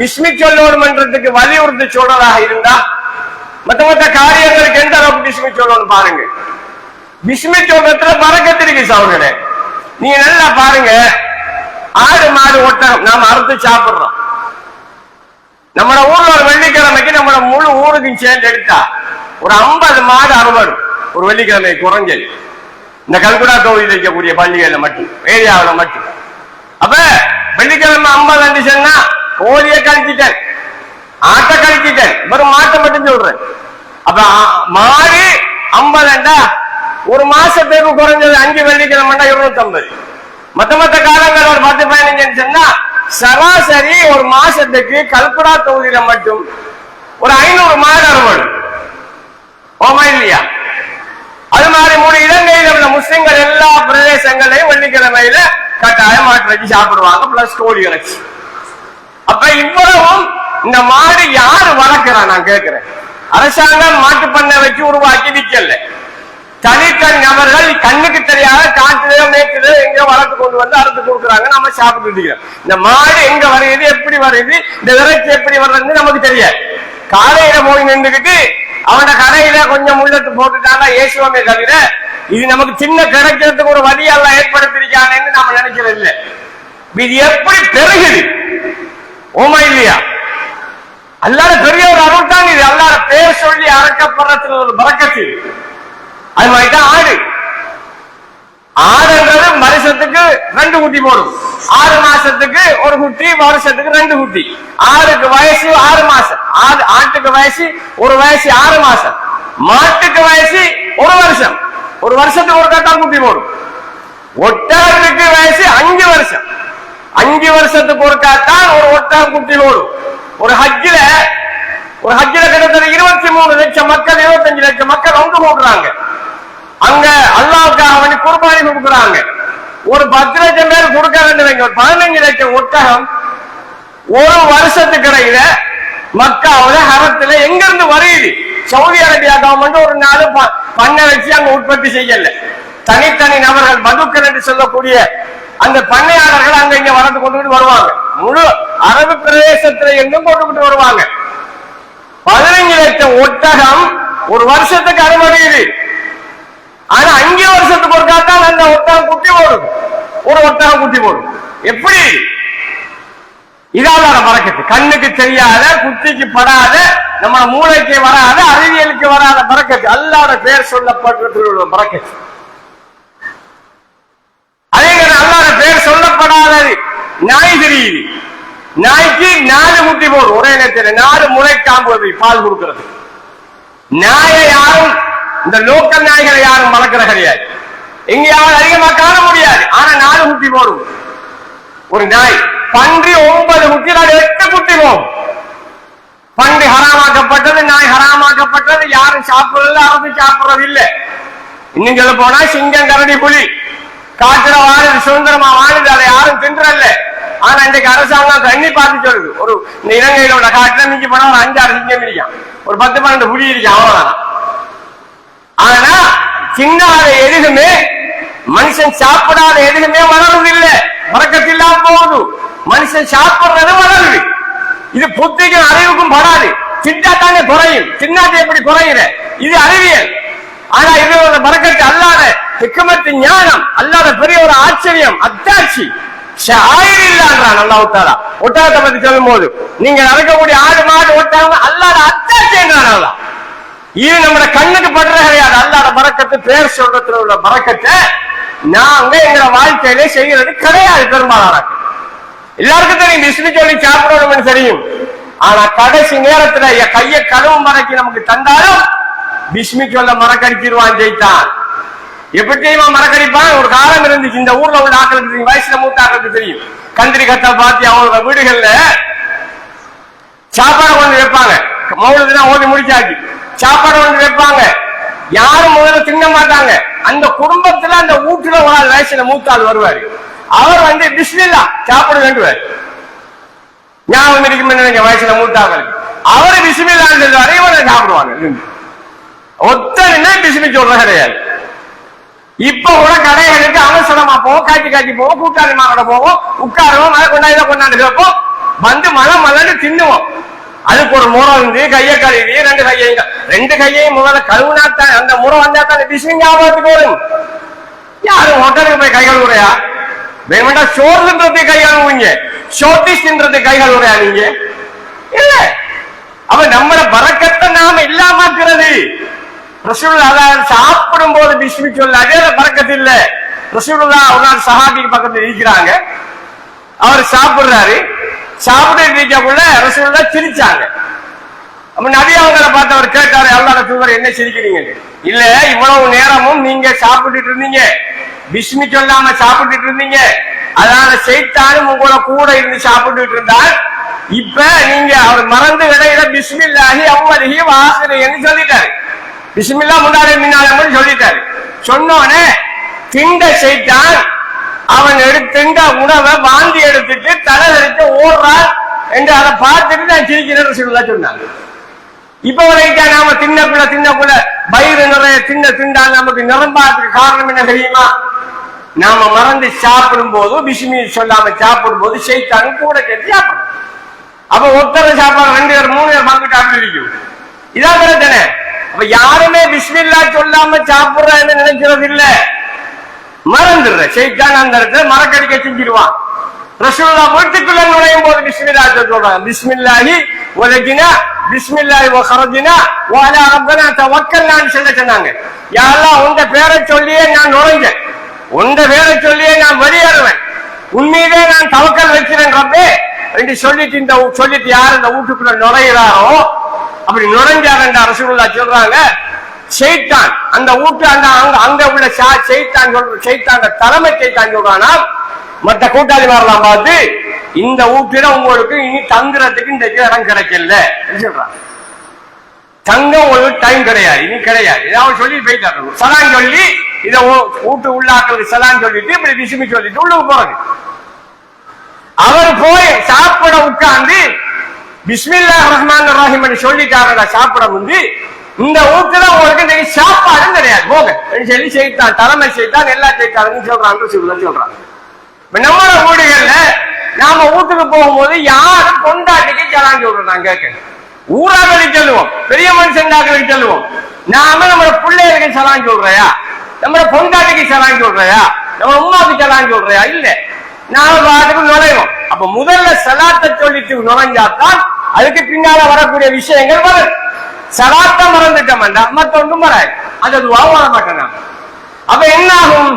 பிஸ்மி சொல்லணும்ன்றதுக்கு வலியுறுத்தி சொல்றதாக இருந்தா மத்த மத்த காரியங்களுக்கு எந்த அளவுக்கு பிஸ்மி சொல்லணும் பாருங்க. பிஸ்மி சொல்றதுல பறக்கத்து இருக்கு சவுர்களே நீங்க நல்லா பாருங்க. ஆடு மாடு ஒட்டகம் நாம அறுத்து சாப்பிடுறோம். நம்ம ஊர்ல ஒரு வெள்ளிக்கிழமைக்கு நம்ம முழு ஊருக்கும் சேர்ந்து எடுத்தா ஒரு ஐம்பது மாடு அறுபது ஒரு வெள்ளிக்கிழமை குறைஞ்சது இந்த கல்குடா தொகுதியில் இருக்கக்கூடிய பள்ளிகளில் மட்டும் ஏரியாவில் மட்டும். அப்ப வெள்ளிக்கிழமை ஐம்பது அஞ்சு சொன்னா கோழிய கழிச்சிட்டேன் ஆட்டை கழிச்சிட்டேன் வெறும் மாட்டை மட்டும் சொல்றேன். அப்ப மாடு ஐம்பதுண்டா ஒரு மாசத்துக்கு குறைஞ்சது அஞ்சு வெள்ளிக்கிழமைண்டா இருநூத்தி ஐம்பது மத்த மத்த காலங்கள் ஒரு பத்து பதினஞ்சு சொன்னா சராசரி ஒரு மாசத்துக்கு கல்குடா தொகுதியில மட்டும் ஒரு ஐநூறு மாடு அறுபது ஓமா இல்லையா? அது மாதிரி மூணு இலங்கையில உள்ள முஸ்லிம்கள் எல்லா பிரதேசங்களையும் வெள்ளிக்கிழமையில கட்டாயம் மாட்டு வச்சு சாப்பிடுவாங்க பிளஸ் கோழி இறைச்சி அப்ப இவ்வளவும் இந்த மாடு யாரு வளர்க்கிறா நான் கேட்கிறேன். அரசாங்கம் மாட்டு பண்ணை வச்சு உருவாக்கி விக்கல தனித்தன் நபர்கள் கண்ணுக்கு தெரியாத காட்டுலயோ மேய்க்குலயோ எங்க வளர்த்து கொண்டு வந்து அறுத்து கொடுக்குறாங்க. நம்ம சாப்பிட்டு இந்த மாடு எங்க வரையுது எப்படி வருது இந்த இறைச்சி எப்படி வர்றதுன்னு நமக்கு தெரியாது. காலையில போய் நின்றுகிட்டு அவன கடையில கொஞ்சம் முள்ளத்து போட்டுட்டாங்க இயேசுவமே தவிர இது நமக்கு சின்ன கிடைக்கிறதுக்கு ஒரு வழியெல்லாம் ஏற்படுத்திருக்கானேன்னு நம்ம நினைக்கிறது இல்லை இது எப்படி பெருகுது? இல்லையா? அல்லாத பெரிய ஒரு அருள் தான் இது. அல்லாத பேர் சொல்லி அறக்கப்படுறதுல ஒரு பறக்கத்து. அது மாதிரிதான் ஆடு. ஆடுன்றது மனுஷத்துக்கு ரெண்டு குட்டி போடும். ஆறு மாசத்துக்கு ஒரு குட்டி வருஷத்துக்கு ரெண்டு குட்டி. ஆறுக்கு வயசு ஆறு மாசம். ஆடு ஆட்டுக்கு வயசு ஒரு வயசு ஆறு மாசம். மாட்டுக்கு வயசு ஒரு வருஷம். ஒரு வருஷத்துக்கு ஒரு கட்டம் குட்டி போடும். ஒட்டகத்துக்கு வயசு அஞ்சு வருஷம். அஞ்சு வருஷத்துக்கு ஒரு காத்த பத்தாம் குட்டிலோடு ஒரு ஹஜ்ஜில ஒரு ஹஜ்ஜில கிட்டத்தட்ட இருபத்தி மூணு லட்சம் மக்கள் இருபத்தஞ்சு லட்சம் மக்கள் ஒன்று போடுறாங்க அங்க அல்லாவுக்காக வேண்டி குர்பானி கொடுக்குறாங்க. ஒரு பத்து லட்சம் பேர் கொடுக்க வேண்டும் ஒரு பதினஞ்சு லட்சம் ஒட்டகம் ஒரு வருஷத்துக்கு இடையில மக்காவில ஹரத்துல எங்க இருந்து வருது? சவுதி அரேபியா கவர்மெண்ட் ஒரு நாள் பண்ணை வச்சு அங்க உற்பத்தி செய்யல. தனித்தனி நபர்கள் பதுக்கள் என்று சொல்லக்கூடிய அந்த பண்ணையாளர்கள் அங்க இங்க வளர்ந்து கொண்டு வருவாங்க. முழு அரபு பிரதேசத்துல எங்கும் கொண்டு வருவாங்க. பதினஞ்சு லட்சம் ஒட்டகம் ஒரு வருஷத்துக்கு அனுமதியுது ஆனா அஞ்சு வருஷத்துக்கு ஒரு காத்தான் அந்த ஒட்டகம் குட்டி போடும். ஒரு ஒட்டகம் குட்டி போடும். எப்படி? இதால பறக்கத்து கண்ணுக்கு தெரியாத குத்திக்கு படாத நம்ம மூளைக்கு வராத அறிவியலுக்கு வராத பறக்கத்து அல்லாட பேர் சொல்லப்பட்டு பறக்கத்து அதே அல்லாட பேர் சொல்லப்படாதது. நாய் தெரியுது நாய்க்கு நாலு முட்டி போடும் ஒரே நேரத்தில் நாலு முறை காம்பு பால் கொடுக்கிறது. நாயை யாரும் இந்த லோக்கல் நாய்களை யாரும் வளர்க்கிற கிடையாது. எங்கேயாவது அதிகமா காண முடியாது. ஆனா நாலு முட்டி போடும் ஒரு நாய் பன்றி ஒன்பது முட்டி நாடு எட்டு குட்டி போகும் பன்றி ஹராமாக்கப்பட்டது நாய் ஹராமாக்கப்பட்டது யாரும் சாப்பிடுறது அரசு சாப்பிடுறது இல்லை இன்னும் சொல்ல போனா சிங்கம் கரடி புலி. காட்டுல வாழுது சுதந்திரமா வாழுது அதை யாரும் தின்றல்ல. ஆனா இன்றைக்கு அரசாங்கம் தண்ணி பார்த்து சொல்லுது. ஒரு இந்த இலங்கையில உள்ள காட்டுல மிஞ்சி போனா ஒரு அஞ்சாறு சிங்கம் இருக்கான் ஒரு பத்து பன்னெண்டு புலி இருக்கான் அவ்வளவுதான். ஆனா சின்னாத எதுவுமே மனுஷன் சாப்பிடாத எதுவுமே வளருது இல்ல. மறக்கத்தில்லாம போகுது. மனுஷன் சாப்பிடுறது வளருது இது புத்திக்கும் அறிவுக்கும் படாது. சின்னா தானே குறையும். சின்னாத்தை எப்படி குறையுற? இது அறிவியல். ஆனா இது ஒரு மறக்கத்து அல்லாத திக்கமத்து ஞானம் அல்லாத பெரிய ஒரு ஆச்சரியம் அத்தாட்சி. ஷாயிர் இல்லான்றான் அல்லாஹ் தாலா ஒட்டகத்தை பத்தி சொல்லும் போது நீங்க நடக்கக்கூடிய ஆடு மாடு ஒட்டகம் அல்லாத அத்தாட்சி என்றான் அல்லாஹ் இது நம்ம கண்ணுக்கு படுற கிடையாது. அல்லாட பறக்கத்து பேர் சொல்றதுல உள்ள பறக்கத்தை நாங்க எங்க வாழ்க்கையில செய்யறது கிடையாது பெரும்பாலான. எல்லாருக்கும் தெரியும் பிஸ்மி சொல்லி சாப்பிடணும்னு தெரியும். ஆனா கடைசி நேரத்துல என் கையை கழுவும் வரைக்கும் நமக்கு தந்தாலும் பிஸ்மி சொல்ல மறக்கடிச்சிருவான் ஜெயித்தான். எப்படி தெரியுமா மறக்கடிப்பான்? ஒரு காலம் இருந்துச்சு. இந்த ஊர்ல உள்ள ஆக்களுக்கு தெரியும்? வயசுல மூத்த ஆக்களுக்கு தெரியும்? கந்திரி கத்தல் பாத்தி அவங்க வீடுகள்ல சாப்பாடு கொண்டு வைப்பாங்க. மௌலதுனா ஓதி முடிச்சாச்சு. சாப்பாடு கொண்டு வைப்பாங்க. யாரும் முதல்ல தின்ன மாட்டாங்க. அந்த குடும்பத்துல அந்த வீட்டுல ஒரு வயசுல மூத்தாள் வருவாரு. அவர் வந்து பிஸ்மில்லா சாப்பிட வேண்டுவார். ஞாபகம் இருக்கும் நினைக்க வயசுல மூத்தாங்களுக்கு அவரு பிஸ்மில்லா சொல்லுவாரு இவரை சாப்பிடுவாங்க. ஒத்தனை என்ன பிஸ்மி சொல்ற கிடையாது. இப்ப கூட கடைகளுக்கு அவசரமா போவோம் காட்டி காட்டி போவோம் கூட்டாளி மாரோட போவோம் உட்காருவோம் மழை கொண்டாடி கொண்டாண்டு கொண்டாந்து கேட்போம் வந்து மலம் மலன்னு தின்னுவோம். அதுக்கு ஒரு முறை வந்து கையை கழுவி ரெண்டு கையையும் ரெண்டு கையையும் முதல்ல கழுவுனாத்தான் அந்த முறை வந்தா தான் பிஸ்மி ஞாபகத்துக்கு வரும். யாரும் ஹோட்டலுக்கு போய் கை கழுவுறையா? வேணுமெண்டா சோறுன்றது கை கழுவுங்க ஷோட்டிஸ்ன்றது கை கழுவுறையா நீங்க? இல்ல. அவ நம்மள பறக்கத்தை நாம இல்லாமக்கிறது ரசூல்லாதான் சாப்பிடும் போது பிஸ்மி சொல்லாது அதே பறக்கத்து இல்ல ரசூல்லா ஒரு சஹாபி இருக்கிறாங்க அவர் சாப்பிடுறாரு. சாப்பிட்டு இருக்கக்குள்ள ரசூல்லா சிரிச்சாங்க. நபி அவங்கள பார்த்து அவர் கேட்டாரு அல்லாஹ் தூதர் என்ன சிரிக்கிறீங்க? இல்ல இவ்வளவு நேரமும் நீங்க சாப்பிட்டுட்டு இருந்தீங்க. பிஸ்மி சொல்லாம சாப்பிட்டுட்டு இருந்தீங்க. அதனால செய்தாலும் உங்களோட கூட இருந்து சாப்பிட்டுட்டு இருந்தால் இப்ப நீங்க அவர் மறந்து இடையில பிஸ்மில்லாஹி அவ்வளகி வாசனைன்னு சொல்லிட்டாரு. பிஸ்மில்லா முன்னாடி முன்னாடி சொல்லிட்டாரு. சொன்னோனே திண்ட செய்தான். அவன் எடுத்துண்ட உணவை வாந்தி எடுத்துட்டு தலை எடுத்து ஓடுறான் என்று அதை பார்த்துட்டு நான் சிரிக்கிறேன் சொல்லி சொன்னாங்க. இப்ப வரைக்கும் நாம தின்னக்குள்ள தின்னக்குள்ள பயிறு நிறைய தின்ன திண்டா நமக்கு நிரம்பாதுக்கு காரணம் என்ன தெரியுமா? நாம மறந்து சாப்பிடும் போது பிஸ்மி சொல்லாம சாப்பிடும் போது செய்தாங்க கூட கேட்டு சாப்பிடும். அப்ப ஒருத்தர் சாப்பாடு ரெண்டு பேர் மூணு பேர் பங்கு சாப்பிட்டு இருக்கும் இதான் பிரச்சனை. அப்ப யாருமே பிஸ்மில்லா சொல்லாம சாப்பிடுறேன்னு நினைக்கிறது இல்ல மறந்துடுற செய்தான் அந்த இடத்துல மரக்கடிக்க செஞ்சிருவான். ரசூல்லா வீட்டுக்குள்ள நுழையும் போது பிஸ்மில்லா சொல்றாங்க. பிஸ்மில்லாஹி உலகினா பிஸ்மில்லாஹி வ கரஜினா ரப்பனா தவக்கல் நான் சொல்ல சொன்னாங்க. யாரெல்லாம் உங்க பேரை சொல்லியே நான் நுழைஞ்சேன். உங்க பேரை சொல்லியே நான் வெளியேறுவேன். உண்மையிலே நான் தவக்கல் வைக்கிறேன் ரப்பே. என்று சொல்லிட்டு இந்த சொல்லிட்டு யார் இந்த வீட்டுக்குள்ள நுழைகிறாரோ அப்படி நுழைஞ்சாருன்ற ரசூலுல்லா சொல்றாங்க செய்தான் அந்த ஊட்டு அந்த அங்க அங்க உள்ள செய்தான் சொல்ற செய்தான் தலைமை செய்தான் சொல்றானா? மற்ற கூட்டாளிமாரெல்லாம் பார்த்து இந்த ஊட்டில உங்களுக்கு இனி தங்குறதுக்கு இந்த இடம் கிடைக்கல சொல்றாங்க. தங்க உங்களுக்கு டைம் கிடையாது இனி கிடையாது. ஏதாவது சொல்லி போயிட்டாரு சலான் சொல்லி இதை ஊட்டு வீட்டு உள்ளாக்களுக்கு சலான் சொல்லிட்டு இப்படி விசுமி சொல்லிட்டு உள்ளுக்கு போறது அவர் போய் சாப்பிட உட்கார்ந்து பிஸ்மில்லா ரஹ்மான் ரஹீம் சொல்லிட்டாங்க சாப்பிட வந்து இந்த வீட்டுல உங்களுக்கு இன்னைக்கு சாப்பாடும் கிடையாது. போக சொல்லி செய்தான் தலைமை செய்தான் எல்லா செய்தாருன்னு சொல்றாங்க சொல்றாங்க. இப்ப நம்மளோட வீடுகள்ல நாம வீட்டுக்கு போகும்போது யாரும் கொண்டாட்டிக்கு சலான் சொல்றோம் நான் கேட்க ஊராக்களுக்கு சொல்லுவோம் பெரிய மனுஷனாக்களுக்கு சொல்லுவோம். நாம நம்ம பிள்ளைகளுக்கு சலான் விடுறையா? நம்ம பொண்டாட்டிக்கு சலான் விடுறையா? நம்ம உமாவுக்கு சலான் விடுறையா? இல்ல. நாம பாட்டுக்கு நுழைவோம் அப்ப முதல்ல சலாத்தை சொல்லிட்டு நுழைஞ்சாத்தான் அதுக்கு பின்னால வரக்கூடிய விஷயங்கள் வரும். சலாத்த மறந்துட்டோம். மத்த ஒன்றும் வராது. அது வர மாட்டேன் அப்ப என்ன ஆகும்